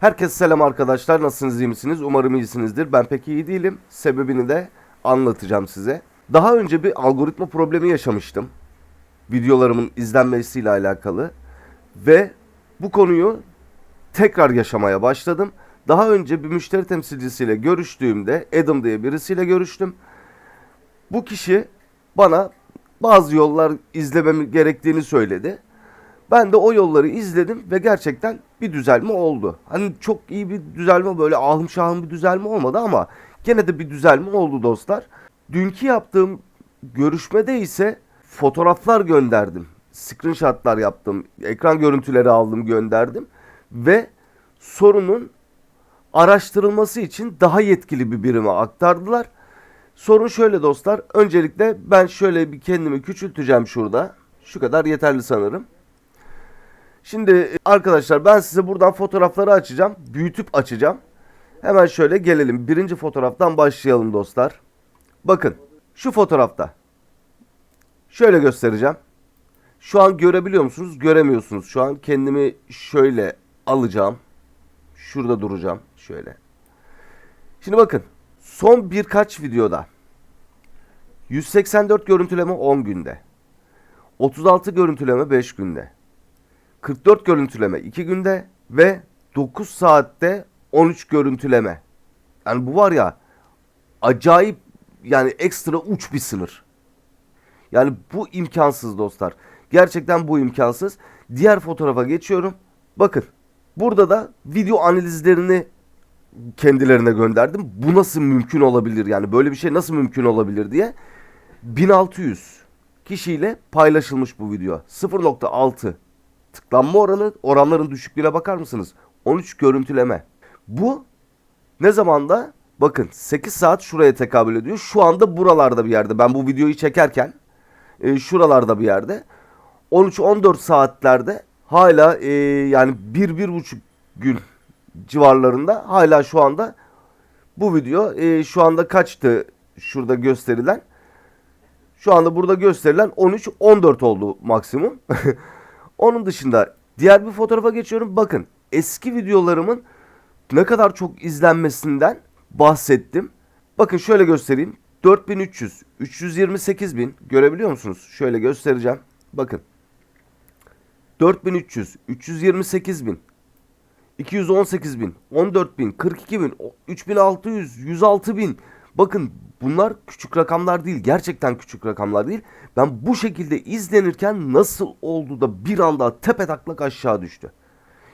Herkese selam arkadaşlar. Nasılsınız, iyi misiniz? Umarım iyisinizdir. Ben pek iyi değilim. Sebebini de anlatacağım size. Daha önce bir algoritma problemi yaşamıştım. Videolarımın izlenmesiyle alakalı. Ve bu konuyu tekrar yaşamaya başladım. Daha önce bir müşteri temsilcisiyle görüştüğümde Adam diye birisiyle görüştüm. Bu kişi bana bazı yollar izlemem gerektiğini söyledi. Ben de o yolları izledim ve gerçekten bir düzelme oldu. Hani çok iyi bir düzelme böyle ahım şahım bir düzelme olmadı ama gene de bir düzelme oldu dostlar. Dünkü yaptığım görüşmede ise fotoğraflar gönderdim. Screenshotlar yaptım. Ekran görüntüleri aldım gönderdim. Ve sorunun araştırılması için daha yetkili bir birime aktardılar. Sorun şöyle dostlar. Öncelikle ben şöyle bir kendimi küçülteceğim şurada. Şu kadar yeterli sanırım. Şimdi e, arkadaşlar ben size buradan fotoğrafları açacağım. Büyütüp açacağım. Hemen şöyle gelelim. Birinci fotoğraftan başlayalım dostlar. Bakın şu fotoğrafta. Şöyle göstereceğim. Şu an görebiliyor musunuz? Göremiyorsunuz. Şu an kendimi şöyle alacağım. Şurada duracağım. Şöyle. Şimdi bakın. Son birkaç videoda 184 görüntüleme 10 günde. 36 görüntüleme 5 günde. 44 görüntüleme 2 günde ve 9 saatte 13 görüntüleme. Yani bu var ya acayip yani ekstra uç bir sınır. Yani bu imkansız dostlar. Gerçekten bu imkansız. Diğer fotoğrafa geçiyorum. Bakın burada da video analizlerini kendilerine gönderdim. Bu nasıl mümkün olabilir yani böyle bir şey nasıl mümkün olabilir diye. 1600 kişiyle paylaşılmış bu video. 0.6 tıklanma oranı oranların düşüklüğüne bakar mısınız? 13 görüntüleme. Bu ne zamanda? Bakın 8 saat şuraya tekabül ediyor. Şu anda buralarda bir yerde. Ben bu videoyu çekerken e, şuralarda bir yerde. 13-14 saatlerde hala e, yani 1-1,5 gün civarlarında hala şu anda bu video e, şu anda kaçtı şurada gösterilen? Şu anda burada gösterilen 13-14 oldu maksimum. Onun dışında diğer bir fotoğrafa geçiyorum. Bakın eski videolarımın ne kadar çok izlenmesinden bahsettim. Bakın şöyle göstereyim. 4300, 328 bin görebiliyor musunuz? Şöyle göstereceğim. Bakın. 4300, 328 bin, 218 bin, 14 bin, 42 bin, 3600, 106 bin. Bakın bunlar küçük rakamlar değil. Gerçekten küçük rakamlar değil. Ben bu şekilde izlenirken nasıl oldu da bir anda tepe taklak aşağı düştü.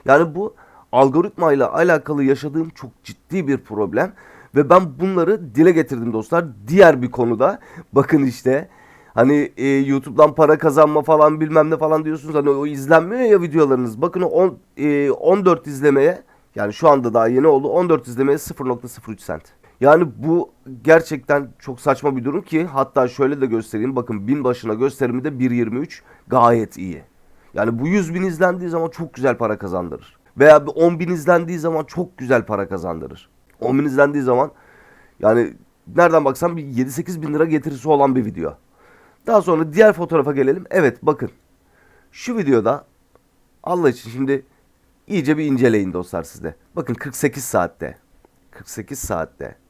Yani bu algoritma ile alakalı yaşadığım çok ciddi bir problem. Ve ben bunları dile getirdim dostlar. Diğer bir konuda bakın işte hani e, YouTube'dan para kazanma falan bilmem ne falan diyorsunuz. Hani o izlenmiyor ya videolarınız. Bakın o e, 14 izlemeye yani şu anda daha yeni oldu. 14 izlemeye 0.03 cent. Yani bu gerçekten çok saçma bir durum ki hatta şöyle de göstereyim. Bakın bin başına gösterimi de 1.23 gayet iyi. Yani bu 100 bin izlendiği zaman çok güzel para kazandırır. Veya bir 10 bin izlendiği zaman çok güzel para kazandırır. 10 bin izlendiği zaman yani nereden baksan bir 7-8 bin lira getirisi olan bir video. Daha sonra diğer fotoğrafa gelelim. Evet bakın şu videoda Allah için şimdi iyice bir inceleyin dostlar sizde. Bakın 48 saatte 48 saatte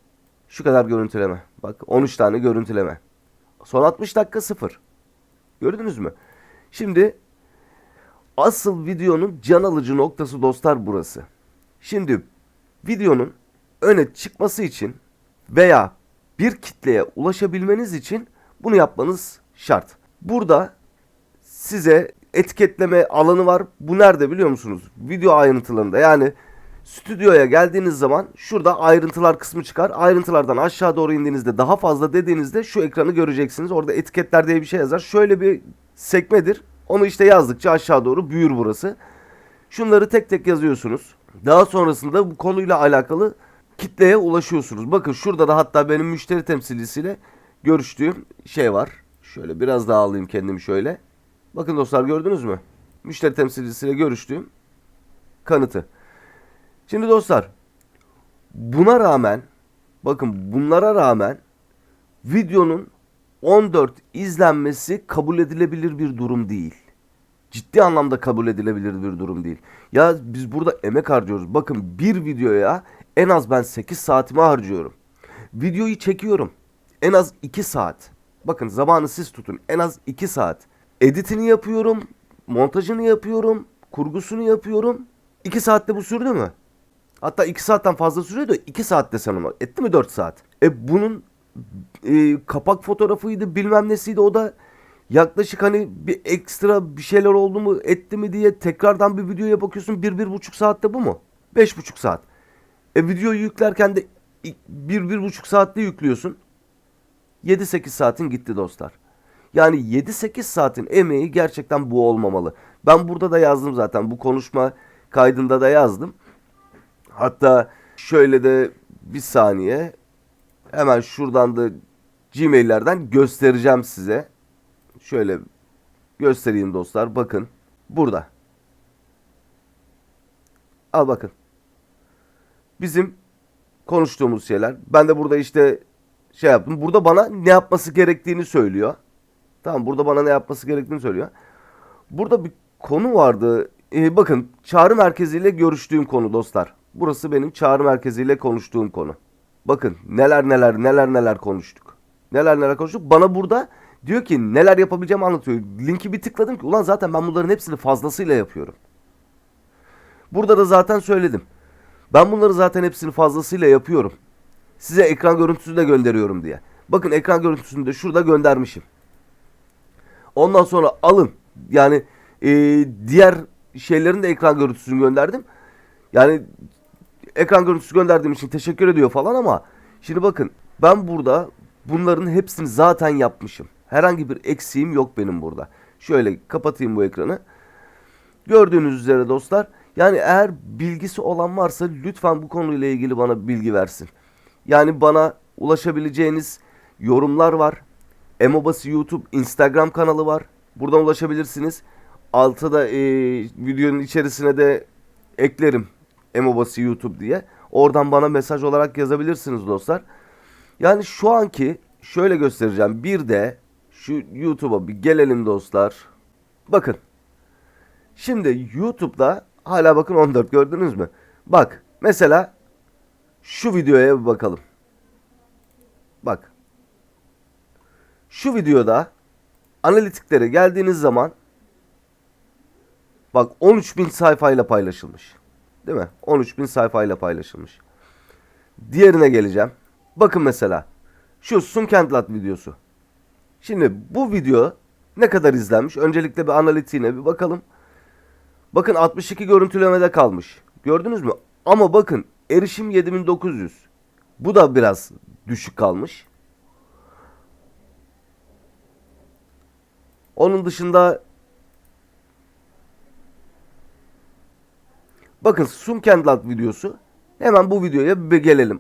şu kadar görüntüleme. Bak 13 tane görüntüleme. Son 60 dakika sıfır. Gördünüz mü? Şimdi asıl videonun can alıcı noktası dostlar burası. Şimdi videonun öne çıkması için veya bir kitleye ulaşabilmeniz için bunu yapmanız şart. Burada size etiketleme alanı var. Bu nerede biliyor musunuz? Video ayrıntılarında. Yani stüdyoya geldiğiniz zaman şurada ayrıntılar kısmı çıkar. Ayrıntılardan aşağı doğru indiğinizde daha fazla dediğinizde şu ekranı göreceksiniz. Orada etiketler diye bir şey yazar. Şöyle bir sekmedir. Onu işte yazdıkça aşağı doğru büyür burası. Şunları tek tek yazıyorsunuz. Daha sonrasında bu konuyla alakalı kitleye ulaşıyorsunuz. Bakın şurada da hatta benim müşteri temsilcisiyle görüştüğüm şey var. Şöyle biraz daha alayım kendimi şöyle. Bakın dostlar gördünüz mü? Müşteri temsilcisiyle görüştüğüm kanıtı. Şimdi dostlar buna rağmen bakın bunlara rağmen videonun 14 izlenmesi kabul edilebilir bir durum değil. ciddi anlamda kabul edilebilir bir durum değil. Ya biz burada emek harcıyoruz. Bakın bir videoya en az ben 8 saatimi harcıyorum. Videoyu çekiyorum. En az 2 saat. Bakın zamanı siz tutun. En az 2 saat. Editini yapıyorum. Montajını yapıyorum. Kurgusunu yapıyorum. 2 saatte bu sürdü mü? Hatta 2 saatten fazla sürüyordu. 2 saatte sen onu. Etti mi 4 saat? E bunun e, kapak fotoğrafıydı bilmem nesiydi o da yaklaşık hani bir ekstra bir şeyler oldu mu etti mi diye tekrardan bir videoya bakıyorsun bir bir buçuk saatte bu mu? Beş buçuk saat. E videoyu yüklerken de i- bir bir buçuk saatte yüklüyorsun. 7-8 saatin gitti dostlar. Yani 7-8 saatin emeği gerçekten bu olmamalı. Ben burada da yazdım zaten bu konuşma kaydında da yazdım. Hatta şöyle de bir saniye hemen şuradan da Gmail'lerden göstereceğim size. Şöyle göstereyim dostlar. Bakın burada. Al bakın. Bizim konuştuğumuz şeyler. Ben de burada işte şey yaptım. Burada bana ne yapması gerektiğini söylüyor. Tamam burada bana ne yapması gerektiğini söylüyor. Burada bir konu vardı. Ee, bakın çağrı merkeziyle görüştüğüm konu dostlar. Burası benim çağrı merkeziyle konuştuğum konu. Bakın neler neler neler neler konuştuk. Neler neler konuştuk. Bana burada diyor ki neler yapabileceğimi anlatıyor. Linki bir tıkladım ki ulan zaten ben bunların hepsini fazlasıyla yapıyorum. Burada da zaten söyledim. Ben bunları zaten hepsini fazlasıyla yapıyorum. Size ekran görüntüsü de gönderiyorum diye. Bakın ekran görüntüsünü de şurada göndermişim. Ondan sonra alın. Yani e, diğer şeylerin de ekran görüntüsünü gönderdim. Yani ekran görüntüsü gönderdiğim için teşekkür ediyor falan ama şimdi bakın ben burada bunların hepsini zaten yapmışım. Herhangi bir eksiğim yok benim burada. Şöyle kapatayım bu ekranı. Gördüğünüz üzere dostlar yani eğer bilgisi olan varsa lütfen bu konuyla ilgili bana bilgi versin. Yani bana ulaşabileceğiniz yorumlar var. Emobası YouTube Instagram kanalı var. Buradan ulaşabilirsiniz. Altta e, videonun içerisine de eklerim Emobası YouTube diye. Oradan bana mesaj olarak yazabilirsiniz dostlar. Yani şu anki şöyle göstereceğim. Bir de şu YouTube'a bir gelelim dostlar. Bakın. Şimdi YouTube'da hala bakın 14 gördünüz mü? Bak mesela şu videoya bir bakalım. Bak. Şu videoda analitiklere geldiğiniz zaman bak 13.000 sayfayla paylaşılmış. Değil mi? 13.000 sayfayla paylaşılmış. Diğerine geleceğim. Bakın mesela şu Sunkentlat videosu. Şimdi bu video ne kadar izlenmiş? Öncelikle bir analitiğine bir bakalım. Bakın 62 görüntülemede kalmış. Gördünüz mü? Ama bakın erişim 7900. Bu da biraz düşük kalmış. Onun dışında bakın Sumkendland videosu. Hemen bu videoya bir gelelim.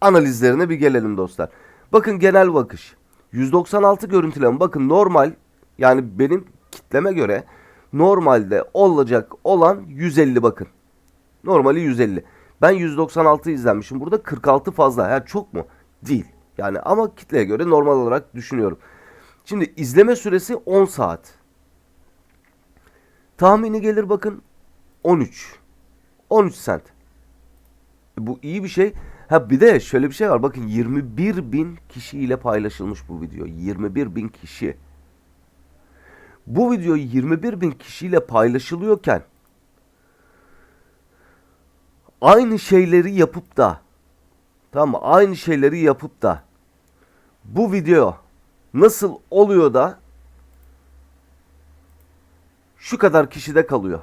Analizlerine bir gelelim dostlar. Bakın genel bakış. 196 görüntüleme. Bakın normal yani benim kitleme göre normalde olacak olan 150 bakın. Normali 150. Ben 196 izlenmişim. Burada 46 fazla. Ya çok mu? Değil. Yani ama kitleye göre normal olarak düşünüyorum. Şimdi izleme süresi 10 saat. Tahmini gelir bakın 13. 13 sent. Bu iyi bir şey. Ha bir de şöyle bir şey var. Bakın 21 bin kişiyle paylaşılmış bu video. 21 bin kişi. Bu video 21 bin kişiyle paylaşılıyorken aynı şeyleri yapıp da tamam mı? Aynı şeyleri yapıp da bu video nasıl oluyor da şu kadar kişide kalıyor.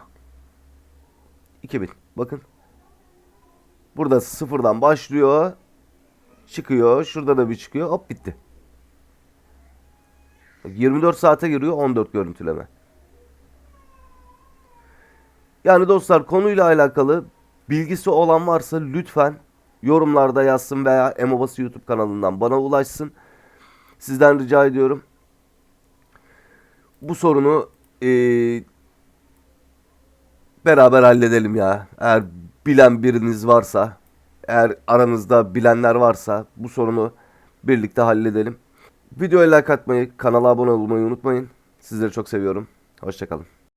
2000. Bakın. Burada sıfırdan başlıyor. Çıkıyor. Şurada da bir çıkıyor. Hop bitti. 24 saate giriyor 14 görüntüleme. Yani dostlar konuyla alakalı bilgisi olan varsa lütfen yorumlarda yazsın veya Emobası YouTube kanalından bana ulaşsın. Sizden rica ediyorum. Bu sorunu eee, beraber halledelim ya. Eğer bilen biriniz varsa, eğer aranızda bilenler varsa bu sorunu birlikte halledelim. Videoya like atmayı, kanala abone olmayı unutmayın. Sizleri çok seviyorum. Hoşçakalın.